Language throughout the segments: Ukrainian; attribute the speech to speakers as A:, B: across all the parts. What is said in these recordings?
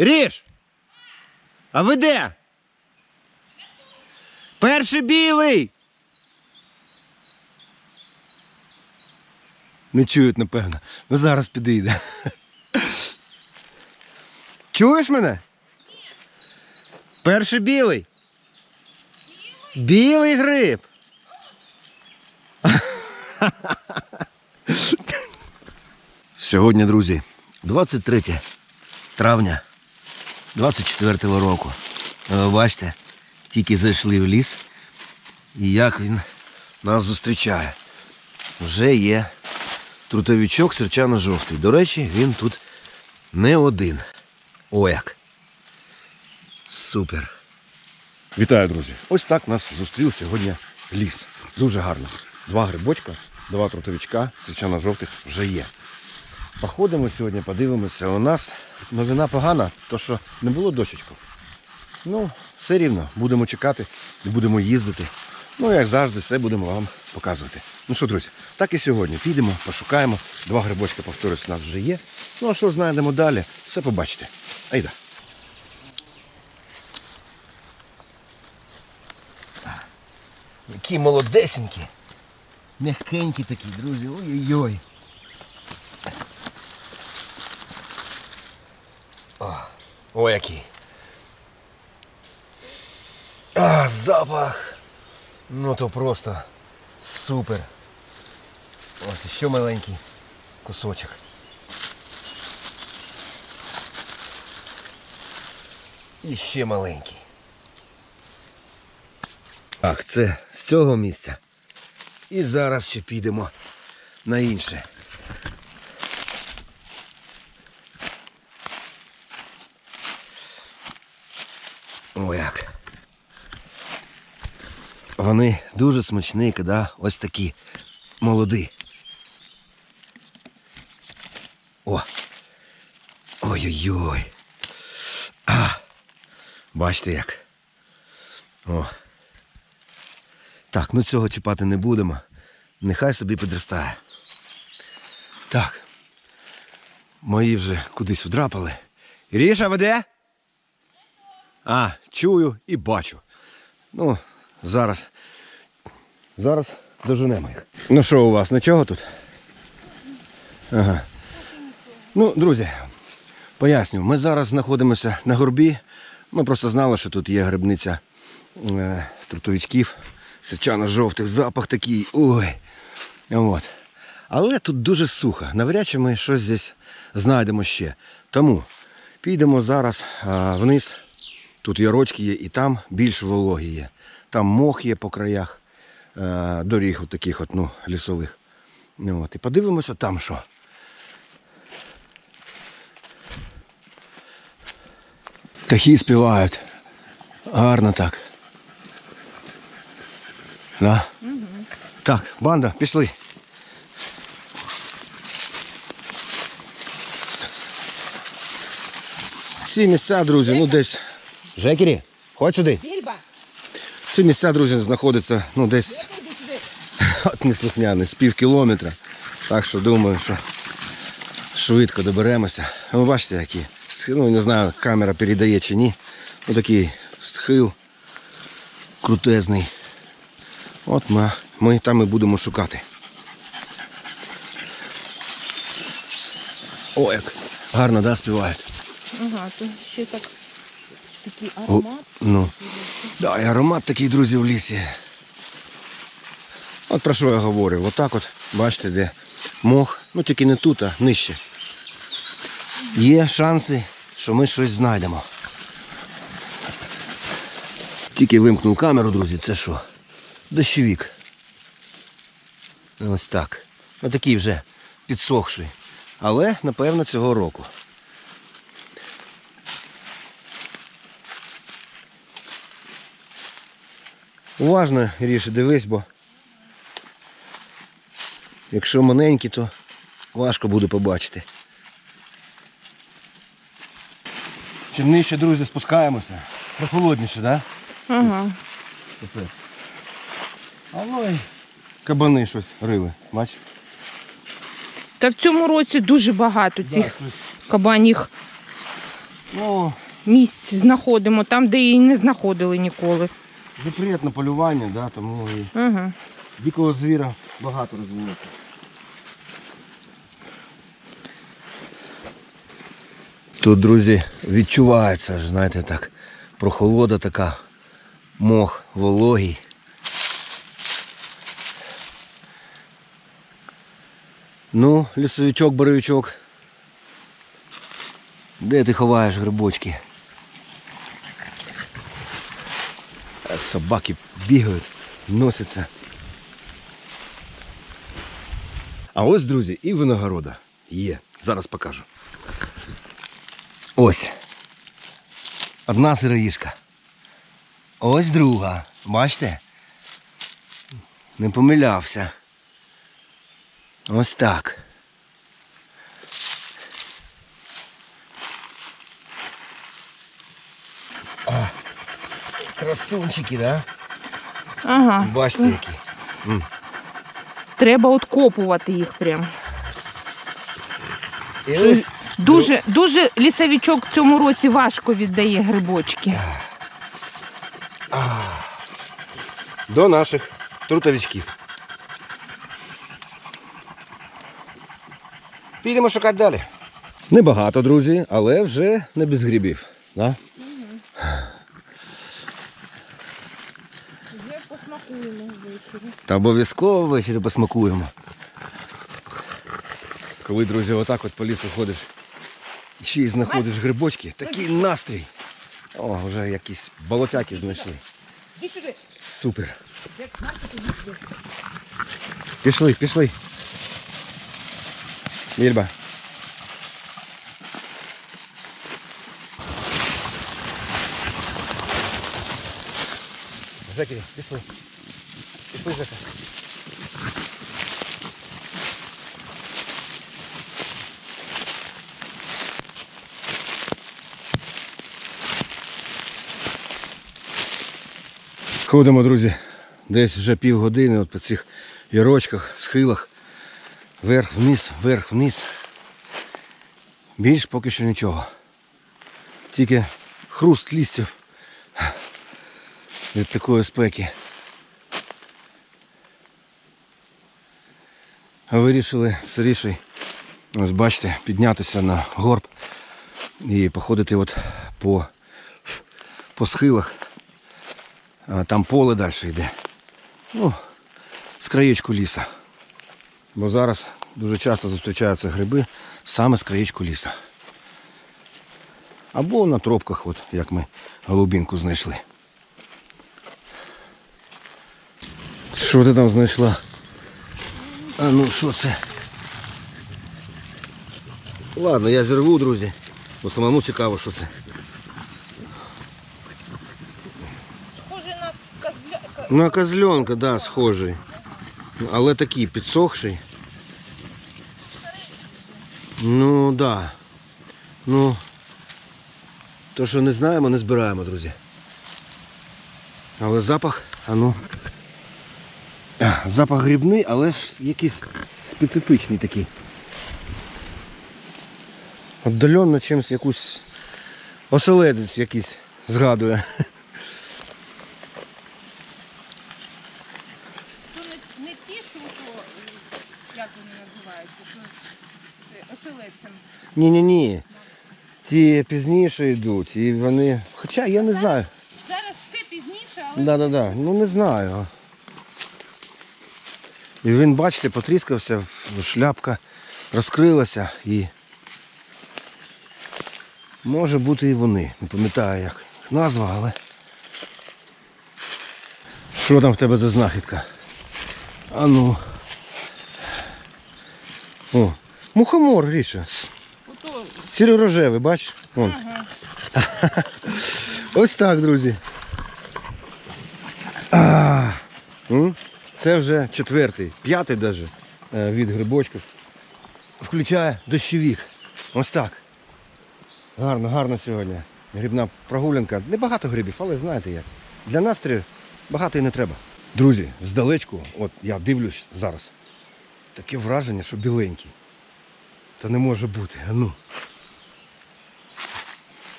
A: Ріж! А ви де? Перший білий! Не чують, напевно. Ну зараз підійде. Чуєш мене? Перший білий. Білий гриб. Сьогодні, друзі, 23 травня 24-го року. Ви бачите, тільки зайшли в ліс, і як він нас зустрічає. Вже є трутовичок серчано-жовтий. До речі, він тут не один. О як. Супер. Вітаю, друзі! Ось так нас зустрів сьогодні ліс. Дуже гарно. Два грибочка, два трутовичка, серчано-жовтих вже є. Походимо сьогодні, подивимося. У нас новина погана, то що не було дощечку. Ну, все рівно, будемо чекати і будемо їздити. Ну, як завжди, все будемо вам показувати. Ну що, друзі, так і сьогодні. Підемо, пошукаємо. Два грибочки, повторюсь, у нас вже є. Ну а що знайдемо далі, все побачите. Айда. Які молодесенькі. Мягкенькі такі, друзі. Ой-ой-ой. О, який. А, запах. Ну то просто супер. Ось ще маленький кусочок. І ще маленький. Так, це з цього місця. І зараз ще підемо на інше. Як. Вони дуже смачні, коли ось такі молоді. О! Ой-ой-ой. А! Бачите як. О. Так, ну цього чіпати не будемо. Нехай собі підростає. Так. Мої вже кудись вдрапали. Ріша веде? А, чую і бачу. Ну, зараз. Зараз доженемо їх. Ну що у вас, нічого тут? Ага. Ну, друзі, поясню, ми зараз знаходимося на горбі. Ми просто знали, що тут є грибниця е, трутовичків, сичано-жовтих, запах такий. Ой. От. Але тут дуже сухо. Навряд чи ми щось здесь знайдемо ще. Тому підемо зараз а, вниз. Тут ярочки є і там більш вологі є. Там мох є по краях е, доріг от таких от, ну, лісових. Ну, От. І подивимося там що. Птахи співають. Гарно так. Да? Так, банда, пішли. Ці місця, друзі, ну десь. Жекері, ходь сюди.
B: Більба,
A: Ці місця, друзі, знаходяться ну, десь от неслухняний, з пів кілометра. Так що думаю, що швидко доберемося. Ви бачите, які ну не знаю, камера передає чи ні. Ось такий схил крутезний. От ми, ми там і будемо шукати. О, як гарно, да, співають.
B: Ага, то ще так такий
A: О,
B: аромат.
A: ну. Да, і аромат такий, друзі, в лісі. От про що я говорю. Отак от, бачите, де мох, ну тільки не тут, а нижче. Є шанси, що ми щось знайдемо. Тільки вимкнув камеру, друзі, це що? Дощовік. Ось так. Ну такий вже підсохший. Але, напевно, цього року. Уважно, Ріше, дивись, бо якщо маленькі, то важко буде побачити. Чим нижче, друзі, спускаємося. Прохолодніше, так?
B: Ага.
A: Да? А ну кабани щось рили, бач?
B: Та в цьому році дуже багато цих кабаніх
A: Ну,
B: місць знаходимо, там, де її не знаходили ніколи.
A: Запрет на полювання, да, тому і
B: Ага.
A: дикого звіра багато розвинути. Тут, друзі, відчувається, аж, знаєте, так, прохолода така, мох вологий. Ну, лісовичок, боровичок. Де ти ховаєш грибочки? Собаки бігають, носяться. А ось, друзі, і виногорода є. Зараз покажу. Ось. Одна сироїшка. Ось друга. Бачите? Не помилявся. Ось так. Красунчики, да?
B: Ага.
A: Бачите які.
B: Треба откопувати їх прям.
A: І
B: Що
A: ось
B: Дуже, дуже лісовичок в цьому році важко віддає грибочки.
A: до наших трутовичків. Підемо шукати далі. Небагато, друзі, але вже не без грибів. Да?
B: Вже посмакуємо ввечері.
A: Та обов'язково ввечері посмакуємо. Коли, друзі, отак от по лісу ходиш, і ще й знаходиш грибочки, такий настрій. О, вже якісь болотяки знайшли. Супер. Пішли, пішли. Вільба. Жеки, пішли. Пішли, Жека. Ходимо, друзі, десь вже півгодини от по цих ярочках, схилах. Вверх, вниз, вверх, вниз. Більш поки що нічого. Тільки хруст листів від такої спеки. Вирішили з Рішей, ось бачите, піднятися на горб і походити от по, по схилах. Там поле далі йде. Ну, з краєчку ліса. Бо зараз дуже часто зустрічаються гриби саме з краєчку ліса. Або на тропках, от як ми голубінку знайшли. Що ти там знайшла? А ну що це? Ладно, я зірву, друзі, бо самому цікаво, що це.
B: Схоже на козля...
A: На козленка, да, схожий. Але такий підсохший. Ну, да. Ну. То, що не знаємо, не збираємо, друзі. Але запах, а ну. Запах грибний, але ж якийсь специфічний такий. Отдаленно чимось якусь оселедець якийсь згадує.
B: То не, не ті, що, як вони називаються, що з оселедцем.
A: Ні-ні-ні. Ті пізніше йдуть, і вони. Хоча я не знаю.
B: Зараз все пізніше, але
A: Да-да-да. Ну не знаю. І він, бачите, потріскався, шляпка розкрилася і. Може бути і вони. Не пам'ятаю як їх назва, але. Що там в тебе за знахідка? А ну. О, мухомор, Гріша. Сіро-рожевий, бачиш? Вон. Ось так, друзі. А? Це вже четвертий, п'ятий даже е, від грибочків. Включає дощовік. Ось так. Гарно, гарно сьогодні. Грибна прогулянка. Небагато грибів, але знаєте як. Для настрою багато і не треба. Друзі, здалечку, от я дивлюсь зараз. Таке враження, що біленький. Та не може бути. А ну.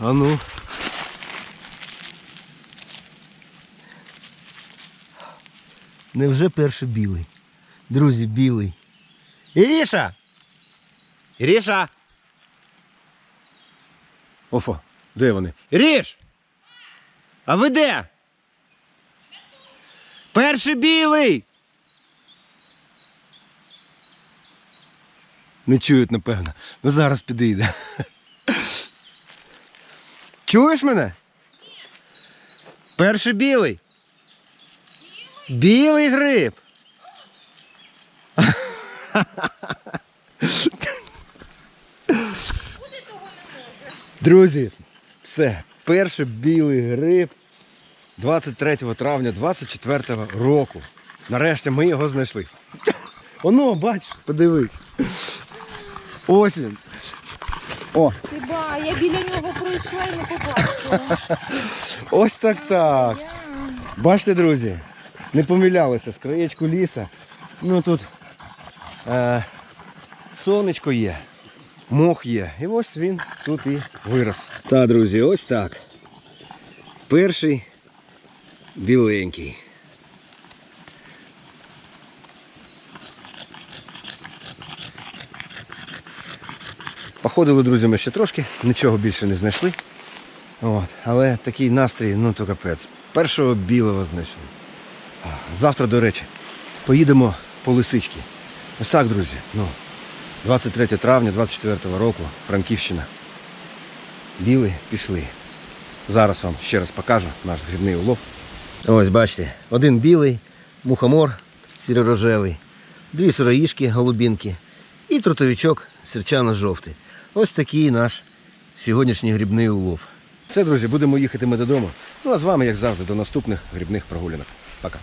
A: А ну. Невже перший білий? Друзі, білий. Іріша! Іріша! Офа, де вони? Іріш! А ви де? Перший білий! Не чують, напевно. Ну зараз підійде. Чуєш мене? Перший білий. Білий гриб. Друзі, все. Перший білий гриб 23 травня 24 року. Нарешті ми його знайшли. Оно, бачиш, подивись. Ось він. О,
B: Хіба я біля нього пройшла і не побачила.
A: ось так так. Бачите, друзі, не помилялися з краєчку ліса. Ну тут е, сонечко є, мох є. І ось він тут і вирос. Так, друзі, ось так. Перший біленький. Походили друзями ще трошки, нічого більше не знайшли. От. Але такий настрій, ну то капець. Першого білого знайшли. Завтра, до речі, поїдемо по лисички. Ось так, друзі. Ну, 23 травня 24 року, Франківщина. Біли пішли. Зараз вам ще раз покажу наш грибний улов. Ось бачите, один білий, мухомор сіро-рожевий, дві сироїшки, голубінки і трутовичок сірчано-жовтий. Ось такий наш сьогоднішній грибний улов. Все, друзі, будемо їхати ми додому. Ну а з вами, як завжди, до наступних грибних прогулянок. Пока.